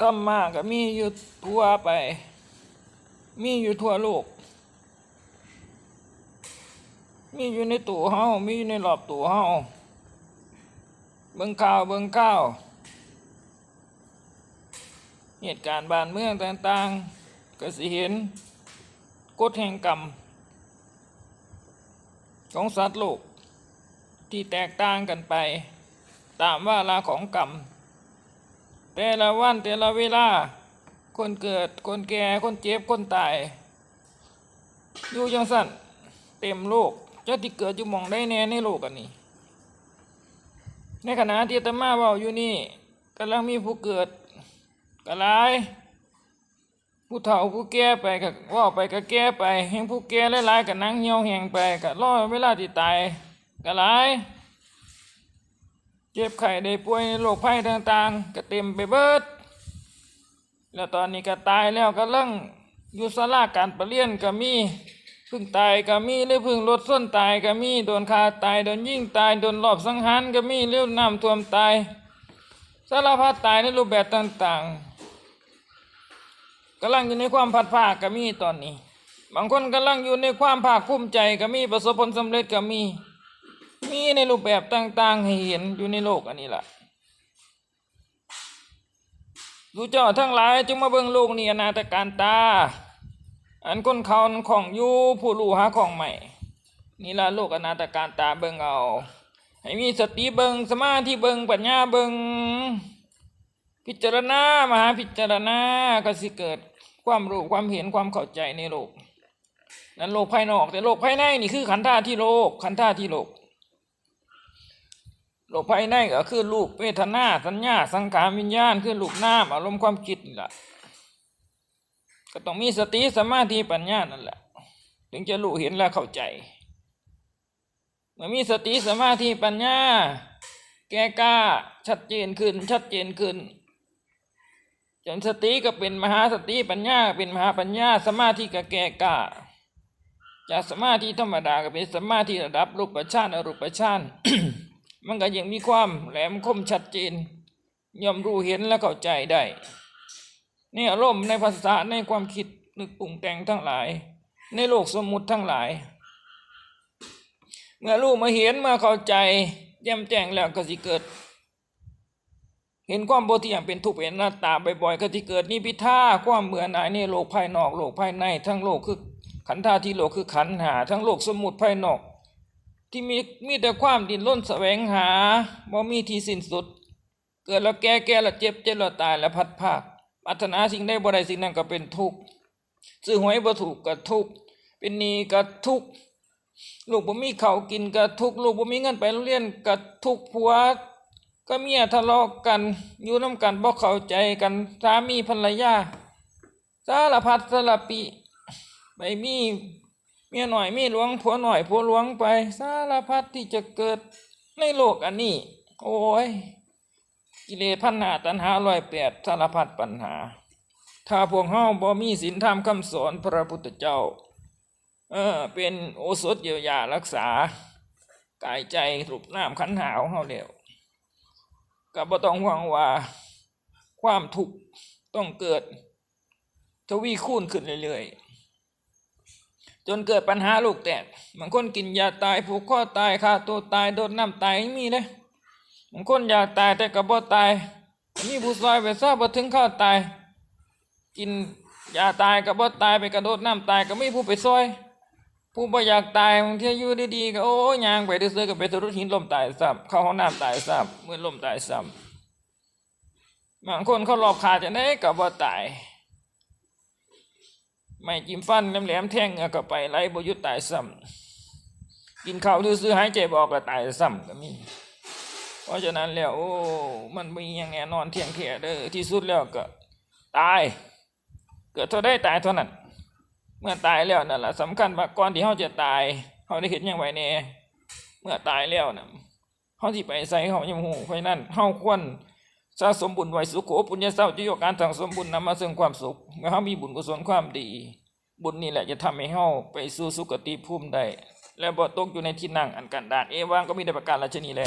ธรรมะก็มีอยู่ทั่วไป มีอยู่ทั่วโลก มีอยู่ในตู้เฮามีอยู่ในรอบตู้เฮาเบิ่งข่าวเบิ่งข่าว เหตุการณ์บ้านเมืองต่างๆ ก็สิเห็นกฎแห่งกรรม ของสัตว์โลกที่แตกต่างกันไป ตามว่าลาของกรรม แต่ละวันแต่ละเวลา คนเกิดคนแก่คนเจ็บคนตาย อยู่จังสั่นเต็มโลกจะที่เกิดอยู่มองได้แน่ในโลกอันนี้ ในขณะที่ตมาเว่าอยู่นี่กำลังมีผู้เกิดกหลายผู้เฒ่าผู้แก่ไปก็เว่าไปก็แก่ไปแห่งผู้แก่หลายๆก็นั่งเหี่ยวแห้งไปก็รอเวลาที่ตายก็หลาย เจ็บไข้ได้ป่วยในโรคภัยต่างๆ ก็เต็มไปเบิด แล้วตอนนี้ก็ตายแล้วก็ลังอยู่สลาการประเรียนก็มีพึ่งตายก็มีหรือพึ่งรถส้นตายก็มีโดนคาตายโดนยิ่งตายโดนลอบสังหารก็มีเรื่องน้ำท่วมตายสารพัดตายในรูปแบบต่างๆกำลังอยู่ในความพัดภาคก็มีตอนนี้ บางคนกำลังอยู่ในความภาคภูมิใจก็มีประสบผลสำเร็จก็มี มีในรูปแบบต่างๆ ให้เห็นอยู่ในโลกอันนี้ล่ะดูเจ้าทั้งหลายจงมาเบิ่งโลกนี้อนาตการตา อันคนเขาของอยู่ผู้รู้หาของใหม่ นี่ละโลกอนาตการตาเบิ่งเอาให้มีสติเบิ่งสมาธิเบิ่งปัญญาเบิ่งพิจารณามหาพิจารณาก็สิเกิดความรู้ความเห็นความเข้าใจในโลก นั้นโลกภายนอกแต่โลกภายในนี่คือขันธ์ธาตุที่โลกขันธ์ธาตุที่โลก โลกภายในก็คือรูปเวทนาสัญญา สังขารวิญญาณคือรูปนามอารมณ์ความคิดนี่แหละก็ต้องมีสติสมาธิปัญญานั่นแหละ ถึงจะรู้เห็นและเข้าใจ เมื่อมีสติสมาธิปัญญา แก่กล้าชัดเจนขึ้น ชัดเจนขึ้นจนสติก็เป็นมหาสติปัญญา เป็นมหาปัญญา สมาธิก็แก่กล้าจากสมาธิธรรมดาก็เป็นสมาธิระดับรูปฌานอรูปฌาน มันก็ยังมีความแหลมคมชัดเจนย่อมรู้เห็นและเข้าใจได้นี่อารมณ์ในภาษาในความคิดนึกปรุงแต่งทั้งหลาย ในโลกสมมุติทั้งหลาย เมื่อรู้มาเห็นมื่อเข้าใจแจ่มแจ้งแล้วก็สิเกิด เห็นความโบเที่ยงเป็นทุกข์เป็นหน้าตาบ่อยๆก็ที่เกิดนิพิทาความเบื่อหน่ายในโลกภายนอกโลกภายใน ทั้งโลกคือขันธ์ธาตุที่โลกคือขันหา ทั้งโลกสมมุติภายนอก ที่มีมีแต่ความดิ้นรนแสวงหาบ่มีที่สิ้นสุด เกิดแล้วแก่แก่แล้วเจ็บเจ็บแล้วตายแล้วพัดภาคปรารถนาสิ่งใดบ่ได้สิ่งนั้นก็เป็นทุกข์ซื้อหวยบ่ถูกก็ทุกข์เป็นหนี้ก็ทุกข์ลูกบ่มีข้าวกินก็ทุกข์ลูกบ่มีเงินไปโรงเรียนก็ทุกข์ผัวก็เมียทะเลาะกันอยู่น้ำกันบ่เข้าใจกันสามีภรรยาสารพัดสารปีไปมี มียหน่อยมีหลวงผัวหน่อยผัวหลวงไปสารพัดที่จะเกิดในโลกอันนี้ โอ้ย กิเลสพันหาตัณหาร้อยแปดสารพัดปัญหา ถ้าพวกเฮาบ่มีศีลธรรมคำสอนพระพุทธเจ้า เออ เป็นโอสถเยียวยารักษา กายใจรูปน้ำขันหาของเฮาแล้วก็บ่ต้องห่วงว่า ความทุกข์ต้องเกิด ทวีคูณขึ้นเรื่อยๆ จนเกิดปัญหาลูกแตกบางคนกินยาตายผูกคอตายฆ่าตัวตายโดนน้ำตายมีเลยบางคนอยากตายแต่ก็บ่ตายมีผู้ซอยไปซะบ่ถึงข้าวตาย กินยาตายก็บ่ตายไปกระโดดน้ำตายก็มีผู้ไปซอย ผู้บ่อยากตายบางทีอยู่ดีๆก็โอ้ยยางไปซื่อๆก็ไปสะดุดหินล้มตายซ้ำเข้าห้องน้ำตายซ้ำมือล้มตายซ้ำบางคนเขาหลอกขาดจะได้ก็บ่ตาย ไม่จิ้มฟันแหลมๆแทงเหงือกเข้าไปไหลบ่หยุดตายซ้ำกินข้าวซื่อหายใจบอกก็ตายซ้ำก็มีเพราะฉะนั้นแล้วโอ้มันมีอย่างแน่นอนเที่ยงแท้เด้อที่สุดแล้วก็ตาย เกิดเท่าได้ตายเท่านั้นเมื่อตายแล้วนั่นแหละสำคัญว่าก่อนที่เขาจะตายเขาได้เห็นอย่างไรแน่เมื่อตายแล้วน่ะเขาสิไปใส่เขายังหูเพราะนั้นเขาควร สะสมบุญไว้สุขโขปุญญาเศร้าจะยกการสั่งสมบุญนำมาซึ่งความสุขเมื่อเขามีบุญกุศลความดี บุญนี่แหละจะทำให้เขาไปสู่สุคติภูมิได้และบ่ตกอยู่ในที่นั่งอันกันดานเอวังก็มีได้ประการราชนีแล้ว